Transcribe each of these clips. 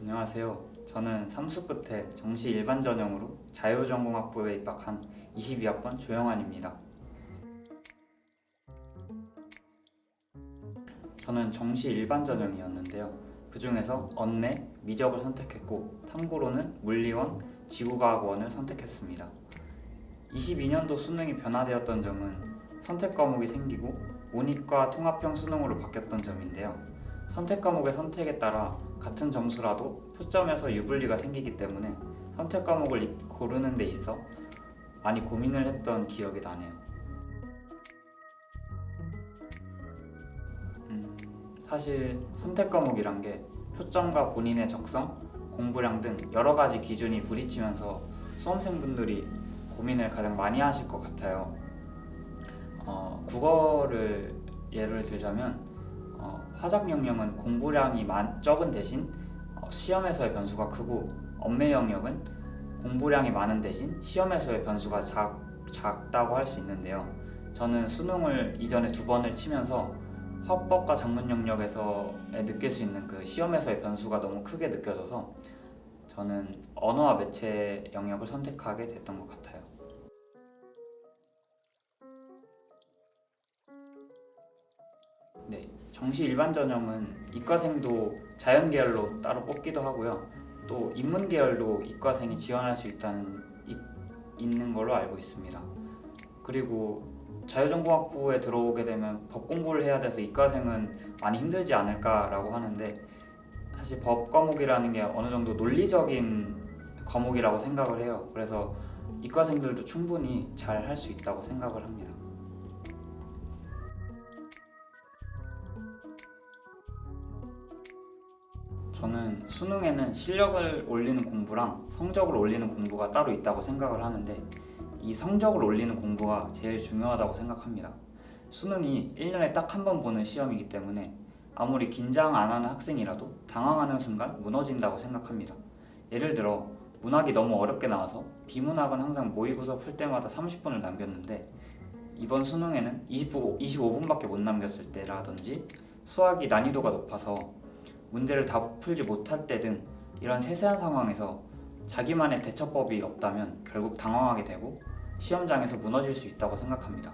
안녕하세요. 저는 삼수 끝에 정시 일반 전형으로 자유전공학부에 입학한 22학번 조영환입니다. 저는 정시 일반 전형이었는데요. 그 중에서 언내, 미적을 선택했고 탐구로는 물리원, 지구과학원을 선택했습니다. 22년도 수능이 변화되었던 점은 선택 과목이 생기고 문이과 통합형 수능으로 바뀌었던 점인데요. 선택 과목의 선택에 따라 같은 점수라도 표점에서 유불리가 생기기 때문에 선택 과목을 이- 고르는 데 있어 많이 고민을 했던 기억이 나네요. 음, 사실 선택 과목이란 게 표점과 본인의 적성, 공부량 등 여러 가지 기준이 부딪히면서 수험생분들이 고민을 가장 많이 하실 것 같아요. 어, 국어를 예를 들자면 어, 화작 영역은 공부량이 많, 적은 대신 어, 시험에서의 변수가 크고 언매 영역은 공부량이 많은 대신 시험에서의 변수가 작, 작다고 할 수 있는데요. 저는 수능을 이전에 두 번을 치면서 화법과 작문 영역에서 느낄 수 있는 그 시험에서의 변수가 너무 크게 느껴져서 저는 언어와 매체 영역을 선택하게 됐던 것 같아요. 정시 일반 전형은 이과생도 자연 계열로 따로 뽑기도 하고요. 또 인문 계열로 이과생이 지원할 수 있다는 이- 있는 걸로 알고 있습니다. 그리고 자유전공학부에 들어오게 되면 법 공부를 해야 돼서 이과생은 많이 힘들지 않을까라고 하는데 사실 법 과목이라는 게 어느 정도 논리적인 과목이라고 생각을 해요. 그래서 이과생들도 충분히 잘 할 수 있다고 생각을 합니다. 저는 수능에는 실력을 올리는 공부랑 성적을 올리는 공부가 따로 있다고 생각을 하는데 이 성적을 올리는 공부가 제일 중요하다고 생각합니다. 수능이 1년에 딱 한 번 보는 시험이기 때문에 아무리 긴장 안 하는 학생이라도 당황하는 순간 무너진다고 생각합니다. 예를 들어 문학이 너무 어렵게 나와서 비문학은 항상 모의고사 풀 때마다 30분을 남겼는데 이번 수능에는 20분, 25분밖에 못 남겼을 때라든지 수학이 난이도가 높아서 문제를 다 풀지 못할 때 등 이런 세세한 상황에서 자기만의 대처법이 없다면 결국 당황하게 되고 시험장에서 무너질 수 있다고 생각합니다.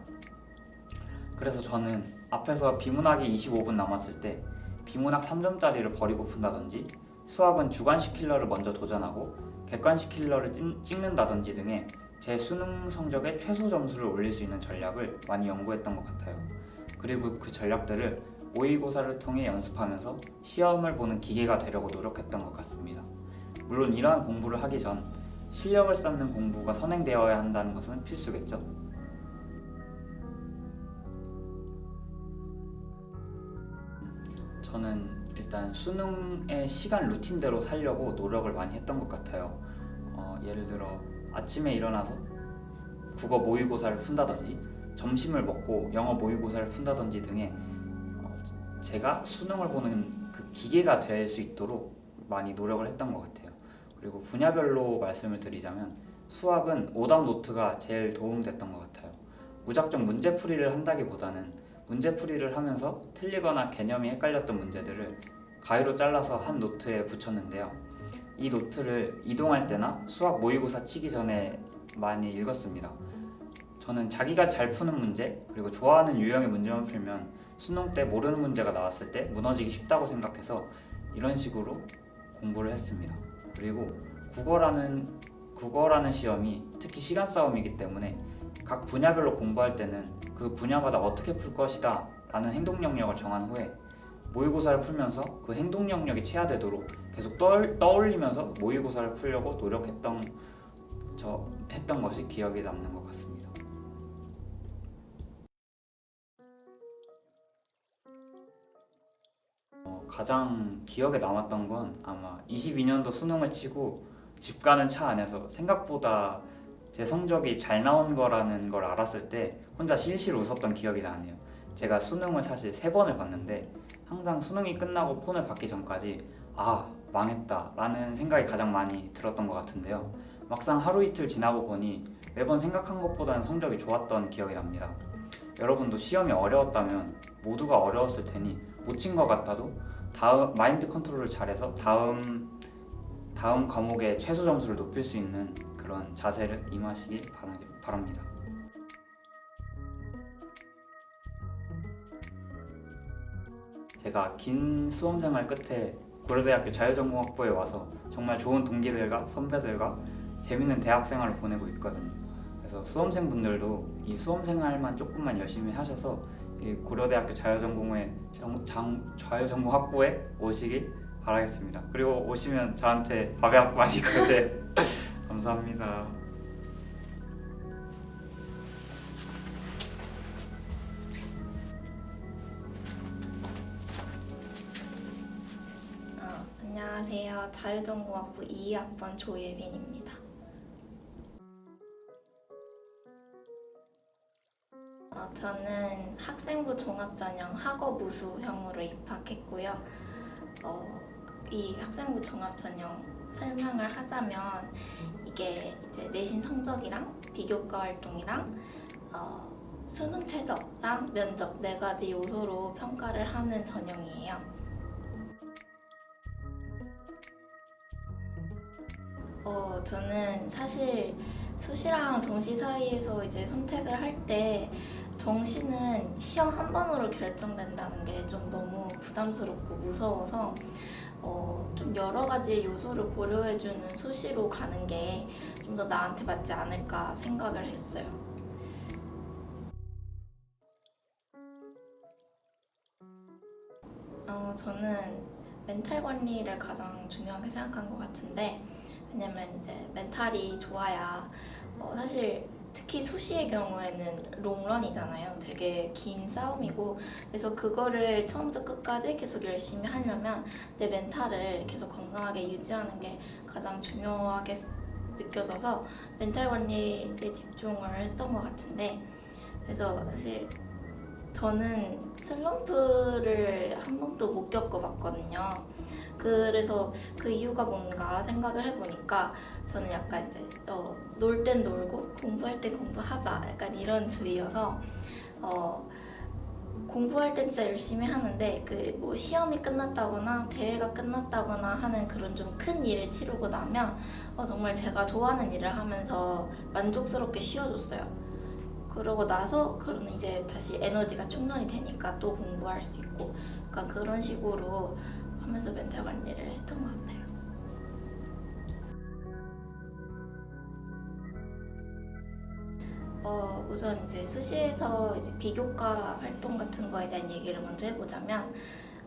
그래서 저는 앞에서 비문학이 25분 남았을 때 비문학 3점짜리를 버리고 푼다든지 수학은 주관식 킬러를 먼저 도전하고 객관식 킬러를 찐- 찍는다든지 등의 제 수능 성적의 최소 점수를 올릴 수 있는 전략을 많이 연구했던 것 같아요. 그리고 그 전략들을 모의고사를 통해 연습하면서 시험을 보는 기계가 되려고 노력했던 것 같습니다. 물론 이러한 공부를 하기 전 실력을 쌓는 공부가 선행되어야 한다는 것은 필수겠죠. 저는 일단 수능의 시간 루틴대로 살려고 노력을 많이 했던 것 같아요. 어, 예를 들어 아침에 일어나서 국어 모의고사를 푼다든지 점심을 먹고 영어 모의고사를 푼다든지 등의 어, 제가 수능을 보는 그 기계가 될 수 있도록 많이 노력을 했던 것 같아요. 그리고 분야별로 말씀을 드리자면 수학은 오답 노트가 제일 도움됐던 것 같아요. 무작정 문제풀이를 한다기보다는 문제풀이를 하면서 틀리거나 개념이 헷갈렸던 문제들을 가위로 잘라서 한 노트에 붙였는데요. 이 노트를 이동할 때나 수학 모의고사 치기 전에 많이 읽었습니다. 저는 자기가 잘 푸는 문제 그리고 좋아하는 유형의 문제만 풀면 수능 때 모르는 문제가 나왔을 때 무너지기 쉽다고 생각해서 이런 식으로 공부를 했습니다. 그리고 국어라는 국어라는 시험이 특히 시간 싸움이기 때문에 각 분야별로 공부할 때는 그 분야마다 어떻게 풀 것이다 라는 행동 영역을 정한 후에 모의고사를 풀면서 그 행동 영역이 체화되도록 계속 떠올, 떠올리면서 모의고사를 풀려고 노력했던 저 했던 것이 기억에 남는 것 같습니다. 가장 기억에 남았던 건 아마 22년도 수능을 치고 집 가는 차 안에서 생각보다 제 성적이 잘 나온 거라는 걸 알았을 때 혼자 실실 웃었던 기억이 나네요. 제가 수능을 사실 세 번을 봤는데 항상 수능이 끝나고 폰을 받기 전까지 아 망했다 라는 생각이 가장 많이 들었던 것 같은데요. 막상 하루 이틀 지나고 보니 매번 생각한 것보다는 성적이 좋았던 기억이 납니다. 여러분도 시험이 어려웠다면 모두가 어려웠을 테니 못 친 것 같아도 다음 마인드 컨트롤을 잘해서 다음 다음 과목의 최소 점수를 높일 수 있는 그런 자세를 임하시길 바랍니다. 제가 긴 수험 생활 끝에 고려대학교 자유전공학부에 와서 정말 좋은 동기들과 선배들과 재밌는 대학 생활을 보내고 있거든요. 그래서 수험생분들도 이 수험 생활만 조금만 열심히 하셔서 이 고려대학교 자유전공회 자유전공학부에 오시길 바라겠습니다. 그리고 오시면 저한테 밥약 많이 거세요. 감사합니다. 어, 안녕하세요. 자유전공학부 2학번 조예빈입니다. 저는 학생부 종합전형 학업 우수형으로 입학했고요. 어, 이 학생부 종합전형 설명을 하자면 이게 이제 내신 성적이랑 비교과 활동이랑 어, 수능 최저랑 면접 네 가지 요소로 평가를 하는 전형이에요. 어, 저는 사실 수시랑 정시 사이에서 이제 선택을 할때 정시는 시험 한 번으로 결정된다는 게 좀 너무 부담스럽고 무서워서 어, 좀 여러 가지 요소를 고려해주는 수시로 가는 게 좀 더 나한테 맞지 않을까 생각을 했어요. 어, 저는 멘탈 관리를 가장 중요하게 생각한 것 같은데 왜냐면 이제 멘탈이 좋아야 어, 사실 특히 수시의 경우에는 롱런이잖아요. 되게 긴 싸움이고 그래서 그거를 처음부터 끝까지 계속 열심히 하려면 내 멘탈을 계속 건강하게 유지하는 게 가장 중요하게 느껴져서 멘탈 관리에 집중을 했던 것 같은데 그래서 사실 저는 슬럼프를 한 번도 못 겪어봤거든요. 그래서 그 이유가 뭔가 생각을 해보니까 저는 약간 이제 어, 놀 땐 놀고 공부할 땐 공부하자 약간 이런 주의여서 어, 공부할 땐 진짜 열심히 하는데 그 뭐 시험이 끝났다거나 대회가 끝났다거나 하는 그런 좀 큰 일을 치르고 나면 어, 정말 제가 좋아하는 일을 하면서 만족스럽게 쉬어줬어요. 그러고 나서 그런 이제 다시 에너지가 충전이 되니까 또 공부할 수 있고 약간 그런 식으로 하면서 멘탈 관리를 했던 것 같아요. 어, 우선 이제 수시에서 이제 비교과 활동 같은 거에 대한 얘기를 먼저 해보자면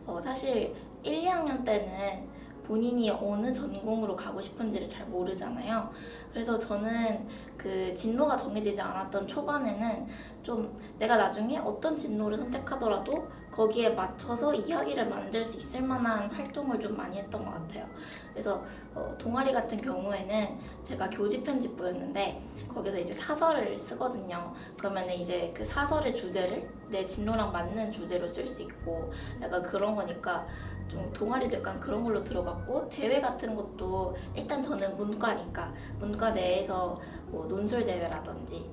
어, 사실 1, 2학년 때는 본인이 어느 전공으로 가고 싶은지를 잘 모르잖아요. 그래서 저는 그 진로가 정해지지 않았던 초반에는 좀 내가 나중에 어떤 진로를 선택하더라도 거기에 맞춰서 이야기를 만들 수 있을 만한 활동을 좀 많이 했던 것 같아요. 그래서 어, 동아리 같은 경우에는 제가 교직 편집부였는데 거기서 이제 사설을 쓰거든요. 그러면 이제 그 사설의 주제를 내 진로랑 맞는 주제로 쓸 수 있고 약간 그런 거니까 좀 동아리도 약간 그런 걸로 들어갔고 대회 같은 것도 일단 저는 문과니까 문과 내에서 뭐 논술 대회라든지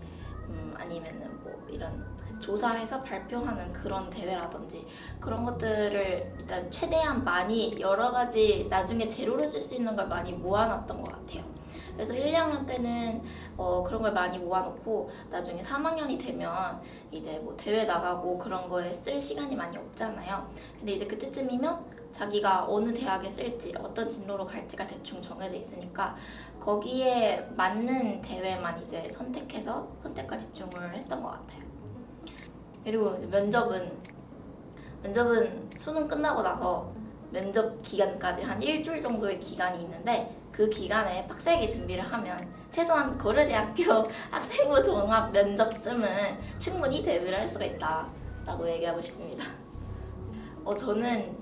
음, 아니면은 뭐 이런 조사해서 발표하는 그런 대회라든지 그런 것들을 일단 최대한 많이 여러 가지 나중에 재료를 쓸 수 있는 걸 많이 모아놨던 것 같아요. 그래서 1, 2학년 때는 어, 그런 걸 많이 모아놓고 나중에 3학년이 되면 이제 뭐 대회 나가고 그런 거에 쓸 시간이 많이 없잖아요. 근데 이제 그때쯤이면 자기가 어느 대학에 쓸지 어떤 진로로 갈지가 대충 정해져 있으니까 거기에 맞는 대회만 이제 선택해서 선택과 집중을 했던 것 같아요. 그리고 면접은 면접은 수능 끝나고 나서 면접 기간까지 한 일주일 정도의 기간이 있는데 그 기간에 빡세게 준비를 하면 최소한 고려대학교 학생부 종합 면접쯤은 충분히 데뷔를 할 수가 있다라고 얘기하고 싶습니다. 어 저는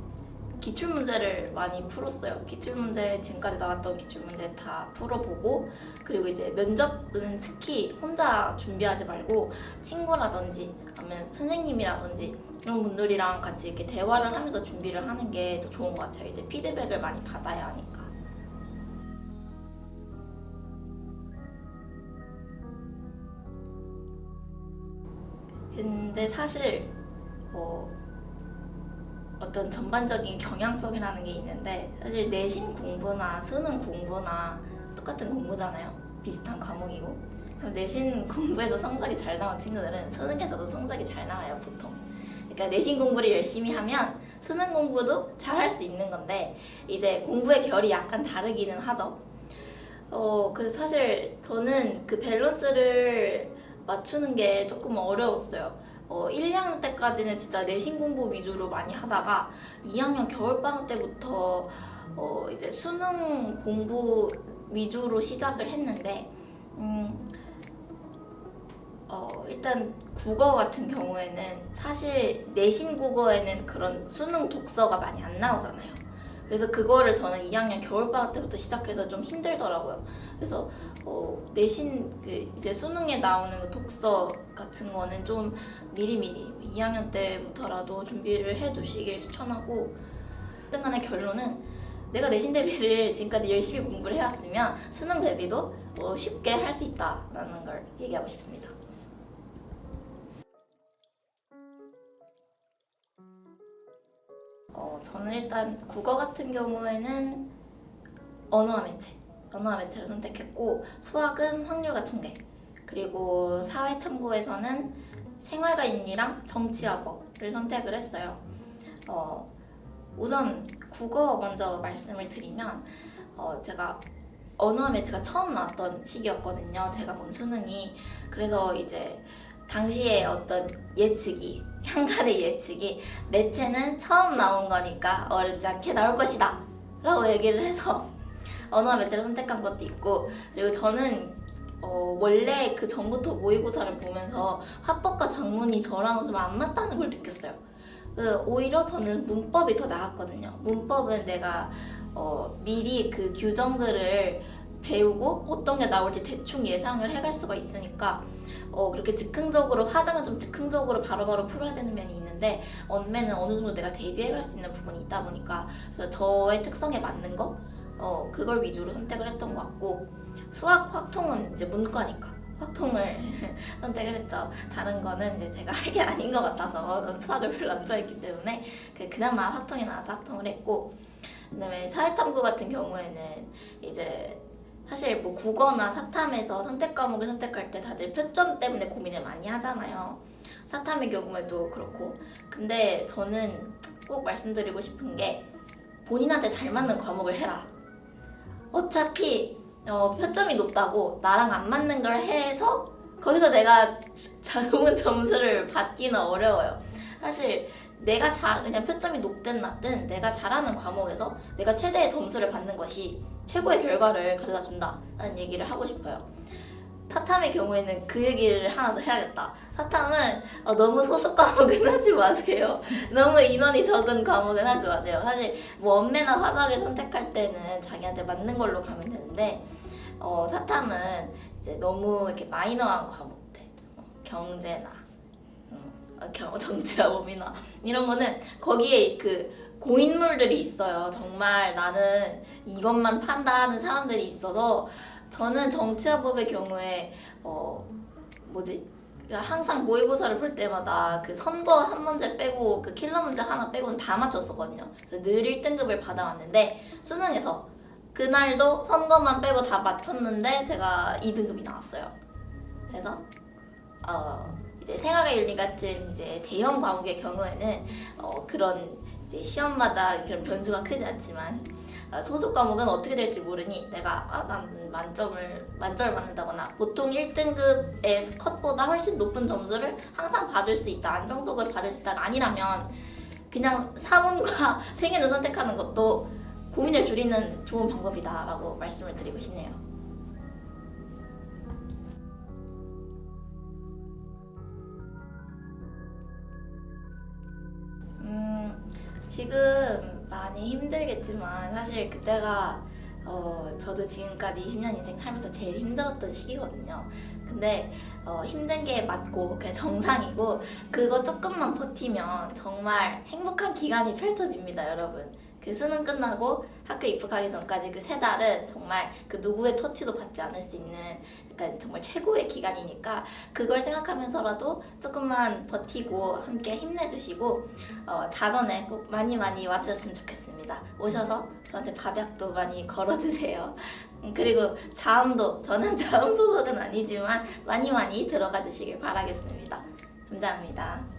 기출 문제를 많이 풀었어요. 기출 문제 지금까지 나왔던 기출 문제 다 풀어보고 그리고 이제 면접은 특히 혼자 준비하지 말고 친구라든지 아니면 선생님이라든지 이런 분들이랑 같이 이렇게 대화를 하면서 준비를 하는 게 더 좋은 것 같아요. 이제 피드백을 많이 받아야 하니까. 근데 사실 어, 어떤 전반적인 경향성이라는 게 있는데 사실 내신 공부나 수능 공부나 똑같은 공부잖아요. 비슷한 과목이고 내신 공부에서 성적이 잘 나온 친구들은 수능에서도 성적이 잘 나와요 보통. 그러니까 내신 공부를 열심히 하면 수능 공부도 잘 할 수 있는 건데 이제 공부의 결이 약간 다르기는 하죠. 어, 그래서 사실 저는 그 밸런스를 맞추는 게 조금 어려웠어요. 어, 1, 2학년 때까지는 진짜 내신 공부 위주로 많이 하다가 2학년 겨울방학 때부터 어, 이제 수능 공부 위주로 시작을 했는데, 음, 어, 일단 국어 같은 경우에는 사실 내신 국어에는 그런 수능 독서가 많이 안 나오잖아요. 그래서 그거를 저는 2학년 겨울방학 때부터 시작해서 좀 힘들더라고요. 그래서 어, 내신 그 이제 수능에 나오는 그 독서 같은 거는 좀 미리미리 2학년 때부터라도 준비를 해두시길 추천하고 등간의 결론은 내가 내신 대비를 지금까지 열심히 공부를 해왔으면 수능 대비도 어, 쉽게 할 수 있다라는 걸 얘기하고 싶습니다. 어, 저는 일단 국어 같은 경우에는 언어와 매체, 언어와 매체를 선택했고 수학은 확률과 통계, 그리고 사회탐구에서는 생활과 인리랑 법을 선택을 했어요. 어, 우선 국어 먼저 말씀을 드리면 어, 제가 언어와 매체가 처음 나왔던 시기였거든요. 제가 본 수능이 그래서 이제 당시에 어떤 예측이 향간의 예측이 매체는 처음 나온 거니까 어렵지 않게 나올 것이다 라고 얘기를 해서 언어와 매체를 선택한 것도 있고 그리고 저는 어, 원래 그 전부터 모의고사를 보면서 화법과 작문이 저랑 좀안 맞다는 걸 느꼈어요. 그 오히려 저는 문법이 더 나았거든요. 문법은 내가 어, 미리 그 규정들을 배우고 어떤 게 나올지 대충 예상을 해갈 수가 있으니까 어, 그렇게 즉흥적으로 화장은 좀 즉흥적으로 바로 바로 풀어야 되는 면이 있는데 언매는 어느 정도 내가 대비해갈 수 있는 부분이 있다 보니까 그래서 저의 특성에 맞는 거 어, 그걸 위주로 선택을 했던 것 같고 수학 확통은 이제 문과니까 확통을 선택을 했죠. 다른 거는 이제 제가 할 게 아닌 것 같아서 수학을 별로 안 좋아했기 때문에 그- 그나마 확통이 나와서 확통을 했고 그다음에 사회탐구 같은 경우에는 이제 사실 뭐 국어나 사탐에서 선택 과목을 선택할 때 다들 표점 때문에 고민을 많이 하잖아요. 사탐의 경우에도 그렇고 근데 저는 꼭 말씀드리고 싶은 게 본인한테 잘 맞는 과목을 해라. 어차피 어, 표점이 높다고 나랑 안 맞는 걸 해서 거기서 내가 자- 좋은 점수를 받기는 어려워요. 사실 내가 잘 그냥 표점이 높든 낮든 내가 잘하는 과목에서 내가 최대의 점수를 받는 것이 최고의 결과를 가져다 준다라는 얘기를 하고 싶어요. 사탐의 경우에는 그 얘기를 하나 더 해야겠다. 사탐은 어, 너무 소수 과목은 하지 마세요. 너무 인원이 적은 과목은 하지 마세요. 사실 뭐 언매나 화작을 선택할 때는 자기한테 맞는 걸로 가면 되는데 어, 사탐은 이제 너무 이렇게 마이너한 과목들, 어, 경제나 정치와 법이나 이런 거는 거기에 그 고인물들이 있어요. 정말 나는 이것만 판다 하는 사람들이 있어서 저는 정치와 법의 경우에 어 뭐지? 그러니까 항상 모의고사를 볼 때마다 그 선거 한 문제 빼고 그 킬러 문제 하나 빼고는 다 맞췄었거든요. 그래서 늘 1등급을 받아왔는데 수능에서 그날도 선거만 빼고 다 맞췄는데 제가 2등급이 나왔어요. 그래서 어 이제 생활의 윤리 같은 이제 대형 과목의 경우에는 어 그런 이제 시험마다 그런 변수가 크지 않지만 어, 소속 과목은 어떻게 될지 모르니 내가 아, 난 만점을 만점을 받는다거나 보통 1등급의 컷보다 훨씬 높은 점수를 항상 받을 수 있다 안정적으로 받을 수 있다가 아니라면 그냥 사문과 생애를 선택하는 것도 고민을 줄이는 좋은 방법이다라고 말씀을 드리고 싶네요. 지금 많이 힘들겠지만 사실 그때가 어, 저도 지금까지 20년 인생 살면서 제일 힘들었던 시기거든요. 근데 어, 힘든 게 맞고 그냥 정상이고 그거 조금만 버티면 정말 행복한 기간이 펼쳐집니다, 여러분. 그 수능 끝나고 학교 입학하기 전까지 그 세 달은 정말 그 누구의 터치도 받지 않을 수 있는 약간 정말 최고의 기간이니까 그걸 생각하면서라도 조금만 버티고 함께 힘내주시고 어, 자전에 꼭 많이 많이 와주셨으면 좋겠습니다. 오셔서 저한테 밥약도 많이 걸어주세요. 음, 그리고 자음도 저는 자음 소속은 아니지만 많이 많이 들어가 주시길 바라겠습니다. 감사합니다.